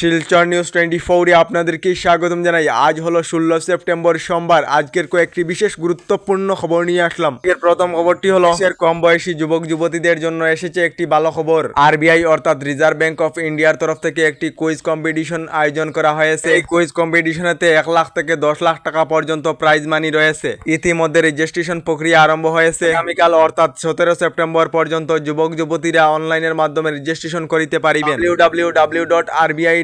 Silchar news twenty ফোরে আপনাদেরকে স্বাগতম জানাই। আজ হলো ষোলো সেপ্টেম্বর সোমবার। আজকের কয়েকটি বিশেষ গুরুত্বপূর্ণ খবর নিয়ে আসলাম। এর প্রথম খবরটি হলো কম বয়সী যুবক, যুবতীদের জন্য এসেছে একটি ভালো খবর। আরবিআই অর্থাৎ রিজার্ভ ব্যাংক অফ ইন্ডিয়ার তরফ থেকে একটি কুইজ কম্পিটিশন আয়োজন করা হয়েছে। এই কুইজ কম্পিটিশনেতে এক লাখ থেকে দশ লাখ টাকা পর্যন্ত প্রাইজ মানি রয়েছে। ইতিমধ্যে রেজিস্ট্রেশন প্রক্রিয়া আরম্ভ হয়েছে। আগামীকাল অর্থাৎ সতেরো সেপ্টেম্বর পর্যন্ত যুবক, যুবতীরা অনলাইনের মাধ্যমে রেজিস্ট্রেশন করিতে পারিবেন।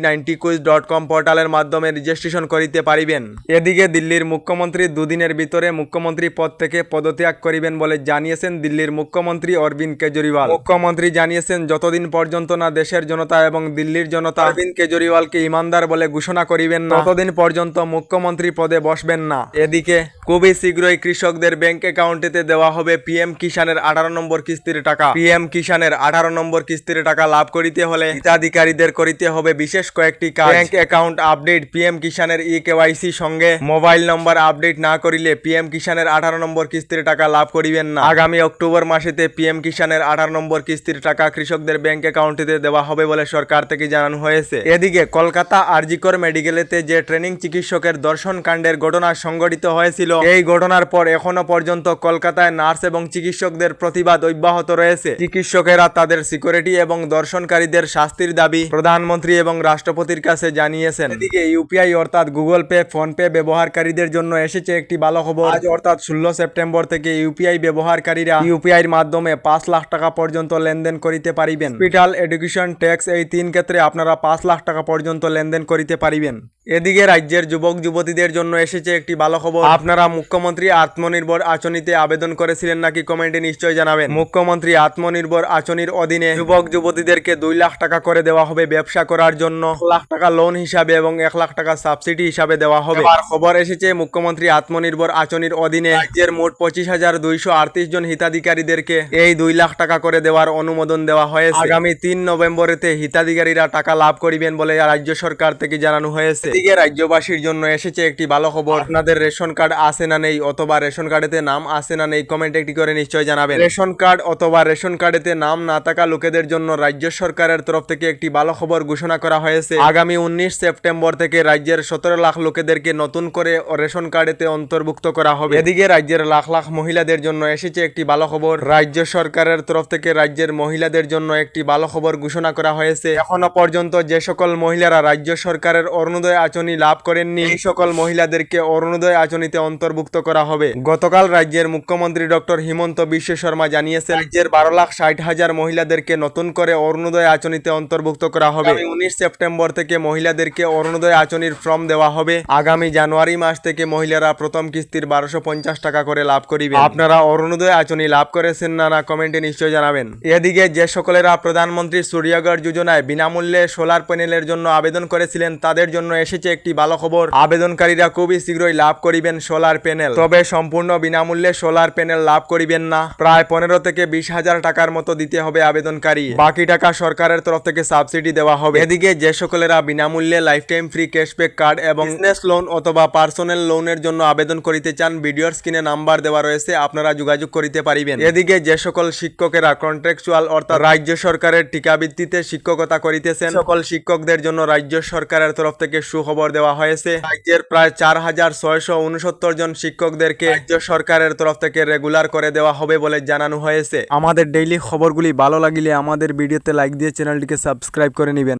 www.rbi90quiz.com পোর্টালের মাধ্যমে রেজিস্ট্রেশন করিতে পারিবেন। এদিকে দিল্লির মুখ্যমন্ত্রী দুদিনের ভিতরে মুখ্যমন্ত্রী পদ থেকে পদত্যাগ করিবেন বলে জানিয়েছেন দিল্লির মুখ্যমন্ত্রী অরবিন্দ কেজরিওয়াল। মুখ্যমন্ত্রী জানিয়েছেন, যতদিন পর্যন্ত না দেশের জনতা এবং দিল্লির জনতা অরবিন্দ কেজরিওয়ালকে ইমানদার বলে ঘোষণা করিবেন না, ততদিন পর্যন্ত মুখ্যমন্ত্রী পদে বসবেন না। এদিকে, খুবই শীঘ্রই কৃষকদের ব্যাংক অ্যাকাউন্টেতে দেওয়া হবে পিএম কিষানের আঠারো নম্বর কিস্তির টাকা। পিএম কিষানের আঠারো নম্বর কিস্তির টাকা লাভ করিতে হলে হিতাধিকারীদের করিতে হবে বিশেষ কয়েকটি কাজ। ব্যাংক অ্যাকাউন্ট আপডেট, পিএম কিষানের ই কেওয়াইসি সঙ্গে। মোবাইল নম্বর আপডেট না করিলে পিএম কিষানের আঠারো নম্বর কিস্তির টাকা লাভ করিবেন না। আগামী অক্টোবর মাসেতে পিএম কিষানের আঠারো নম্বর কিস্তির টাকা কৃষকদের ব্যাংক অ্যাকাউন্টেতে দেওয়া হবে বলে সরকার থেকে জানানো হয়েছে। এদিকে কলকাতা আরজিকর মেডিকেলেতে যে ট্রেনিং চিকিৎসকের দর্শন কাণ্ডের ঘটনা সংঘটিত হয়েছিল, এই ঘটনার পর এখনও পর্যন্ত কলকাতায় নার্স এবং চিকিৎসকদের প্রতিবাদ অব্যাহত রয়েছে। চিকিৎসকেরা তাদের সিকিউরিটি এবং দর্শনকারীদের শাস্তির দাবি প্রধানমন্ত্রী এবং রাষ্ট্রপতির কাছে জানিয়েছেন। এদিকে ইউপিআই অর্থাৎ গুগল পে, ফোন পে ব্যবহারকারীদের জন্য এসেছে একটি ভালো খবর। আজ অর্থাৎ ষোলো সেপ্টেম্বর থেকে ইউপিআই ব্যবহারকারীরা ইউপিআই এর মাধ্যমে পাঁচ লাখ টাকা পর্যন্ত লেনদেন করিতে পারিবেন। হসপিটাল এডুকেশন ট্যাক্স এই তিন ক্ষেত্রে আপনারা পাঁচ লাখ টাকা পর্যন্ত লেনদেন করিতে পারিবেন। এদিকে রাজ্যের যুবক, যুবতীদের জন্য এসেছে একটি ভালো খবর। আপনারা মুখ্যমন্ত্রী আত্মনির্ভর আচনিতে আবেদন করেছিলেন নাকি কমেন্টে নিশ্চয় জানাবেন। মুখ্যমন্ত্রী আত্মনির্ভর আচনির অধীনে যুবক, যুবতীদেরকে দুই লাখ টাকা করে দেওয়া হবে ব্যবসা করার জন্য। এক লাখ টাকা লোন হিসাবে এবং এক লাখ টাকা সাবসিডি হিসাবে দেওয়া হবে। আর খবর এসেছে মুখ্যমন্ত্রী আত্মনির্ভর আচনির অধীনে রাজ্যের মোট পঁচিশ হাজার দুইশো আটত্রিশ জন হিতাধিকারীদেরকে এই দুই লাখ টাকা করে দেওয়ার অনুমোদন দেওয়া হয়েছে। আগামী তিন নভেম্বরেতে হিতাধিকারীরা টাকা লাভ করিবেন বলে রাজ্য সরকার থেকে জানানো হয়েছে। এদিকে রাজ্যবাসীর জন্য এসেছে একটি ভালো খবর। আপনাদের রেশন কার্ড আছে না নেই অথবা রেশন কার্ডেতে নাম আছে না নেই কমেন্ট একটি করে নিশ্চয় জানাবেন। রেশন কার্ড অথবা রেশন কার্ডেতে নাম না থাকা লোকেদের জন্য রাজ্য সরকারের তরফ থেকে একটি ভালো খবর ঘোষণা করা হয়েছে। আগামী উনিশ সেপ্টেম্বর থেকে রাজ্যের সতেরো লাখ লোকেদেরকে নতুন করে রেশন কার্ডেতে অন্তর্ভুক্ত করা হবে। এদিকে রাজ্যের লাখ লাখ মহিলাদের জন্য এসেছে একটি ভালো খবর রাজ্য সরকারের তরফ থেকে রাজ্যের মহিলাদের জন্য একটি ভালো খবর ঘোষণা করা হয়েছে। এখনও পর্যন্ত যে সকল মহিলারা রাজ্য সরকারের অরুণোদয় আচনি লাভ করেননি এই সকল মহিলাদেরকে অরুণোদয় আচনিতে অন্তর্ভুক্ত করা হবে। গতকাল রাজ্যের মুখ্যমন্ত্রী ডক্টর হিমন্ত বিশ্ব শর্মা জানিয়েছেন রাজ্যের বারো লাখ ষাট হাজার মহিলাদেরকে নতুন করে অরুণোদয় আচনিতে অন্তর্ভুক্ত করা হবে। উনিশ সেপ্টেম্বর থেকে মহিলাদেরকে অরুণোদয় আচনির ফর্ম দেওয়া হবে। আগামী জানুয়ারি মাস থেকে মহিলারা প্রথম কিস্তির বারোশো পঞ্চাশ টাকা করে লাভ করিবে আপনারা অরুণোদয় আচনি লাভ করেছেন না না কমেন্টে নিশ্চয় জানাবেন। এদিকে যে সকলেরা প্রধানমন্ত্রী সূর্যগড় যোজনায় বিনামূল্যে সোলার প্যানেলের জন্য আবেদন করেছিলেন, তাদের জন্য এসেছে একটি ভালো খবর। আবেদনকারীরা খুবই শীঘ্রই লাভ করিবেন সোলার প্যানেল। তবে সম্পূর্ণ বিনামূল্যে সোলার প্যানেল লাভ করিবেন না। প্রায় পনেরো থেকে বিশ হাজার টাকার মতো দিতে হবে আবেদনকারী। বাকি টাকা সরকারের তরফ থেকে সাবসিডি দেওয়া হবে। এদিকে যে সকলেরা বিনামূল্যে life time free cashback card এবং বিজনেস লোন অথবা পার্সোনাল লোনের জন্য আবেদন করিতে চান। ভিডিওর স্ক্রিনে নাম্বার দেওয়া রয়েছে, আপনারা যোগাযোগ করিতে পারিবেন। এদিকে যে সকল শিক্ষকেরা কন্ট্রাকচুয়াল অর্থাৎ রাজ্য সরকারের ভিত্তিতে শিক্ষকতা করিতেছেন, সকল শিক্ষকদের জন্য রাজ্য সরকারের তরফ থেকে সুখবর দেওয়া হয়েছে। রাজ্যের প্রায় চার হাজার ছয়শো উনসত্তর জন শিক্ষকদেরকে রাজ্য সরকারের তরফ থেকে রেগুলার করে দেওয়া হবে বলে জানানো হয়েছে। আমাদের ডেইলি খবরগুলি ভালো লাগিলে আমাদের ভিডিওতে লাইক দিয়ে চ্যানেলটিকে সাবস্ক্রাইব করে নেবেন।